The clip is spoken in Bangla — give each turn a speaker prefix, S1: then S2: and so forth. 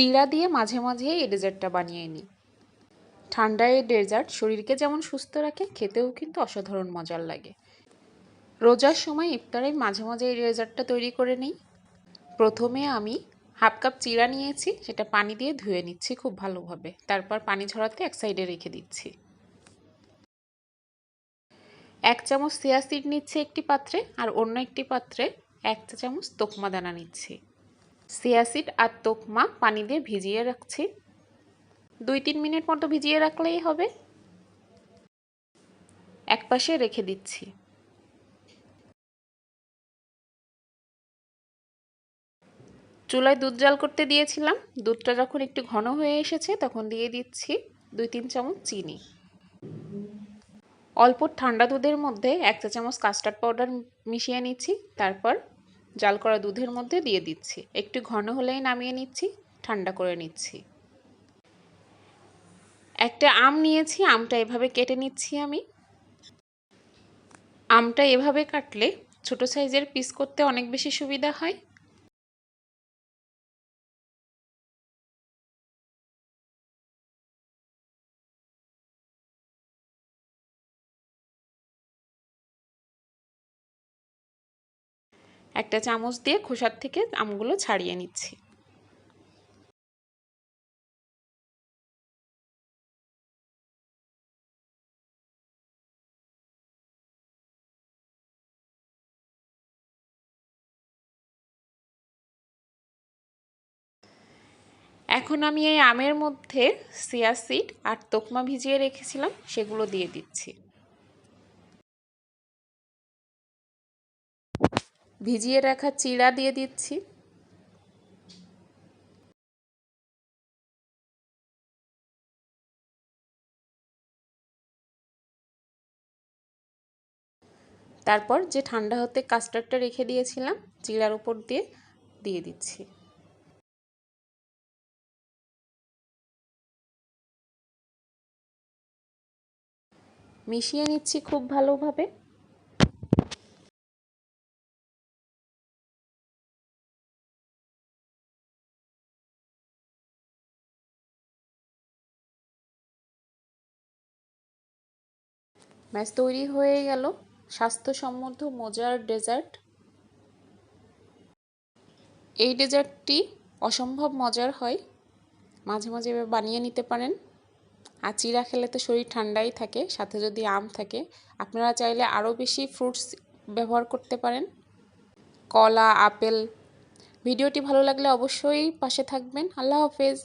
S1: চিড়া দিয়ে মাঝে মাঝে এই ডেজার্টটা বানিয়ে নিই। ঠান্ডা এই ডেজার্ট শরীরকে যেমন সুস্থ রাখে, খেতেও কিন্তু অসাধারণ মজার লাগে। রোজার সময় ইফতারে মাঝে মাঝে এই ডেজার্টটা তৈরি করে নিই। প্রথমে আমি হাফ কাপ চিড়া নিয়েছি, সেটা পানি দিয়ে ধুয়ে নিচ্ছি খুব ভালোভাবে। তারপর পানি ঝরাতে এক সাইডে রেখে দিচ্ছি। এক চামচ সিয়া সিড নিচ্ছি একটি পাত্রে, আর অন্য একটি পাত্রে এক চামচ তোকমা দানা নিচ্ছি। সিয়া সিড আর তোকমা পানি দিয়ে ভিজিয়ে রাখছি। দুই তিন মিনিট মতো ভিজিয়ে রাখলেই হবে। এক পাশে রেখে দিচ্ছি। চুলায় দুধ জাল করতে দিয়েছিলাম। দুধটা যখন একটু ঘন হয়ে এসেছে তখন দিয়ে দিচ্ছি দুই তিন চামচ চিনি। অল্প ঠান্ডা দুধের মধ্যে এক চা চামচ কাস্টার্ড পাউডার মিশিয়ে নিচ্ছি। তারপর জাল করা দুধের মধ্যে দিয়ে দিচ্ছি। একটু ঘন হলেই নামিয়ে নিচ্ছি, ঠান্ডা করে নিচ্ছি। একটা আম নিয়েছি, আমটা এভাবে কেটে নিচ্ছি আমি। আমটা এভাবে কাটলে ছোট সাইজের পিস করতে অনেক বেশি সুবিধা হয়। একটা চামচ দিয়ে খোসার থেকে আমগুলো ছাড়িয়ে নিচ্ছি। এখন আমি এই আমের মধ্যে সিয়া সিড আর তোকমা ভিজিয়ে রেখেছিলাম, সেগুলো দিয়ে দিচ্ছি। ভিজিয়ে রাখা চিড়া দিয়ে দিচ্ছি। তারপর যে ঠান্ডা হতে কাস্টার্ডটা রেখে দিয়েছিলাম, চিড়ার উপর দিয়ে দিয়ে দিচ্ছি। মিশিয়ে নিচ্ছি খুব ভালোভাবে। ব্যাস তৈরি হয়ে গেল। স্বাস্থ্যসম্মত মজার ডেজার্ট। এই ডেজার্টটি অসম্ভব মজার হয়। মাঝে মাঝে এবার বানিয়ে নিতে পারেন। আর চিরা খেলে তো শরীর ঠান্ডাই থাকে, সাথে যদি আম থাকে। আপনারা চাইলে আরও বেশি ফ্রুটস ব্যবহার করতে পারেন। কলা, আপেল। ভিডিওটি ভালো লাগলে অবশ্যই পাশে থাকবেন। আল্লাহ হাফেজ।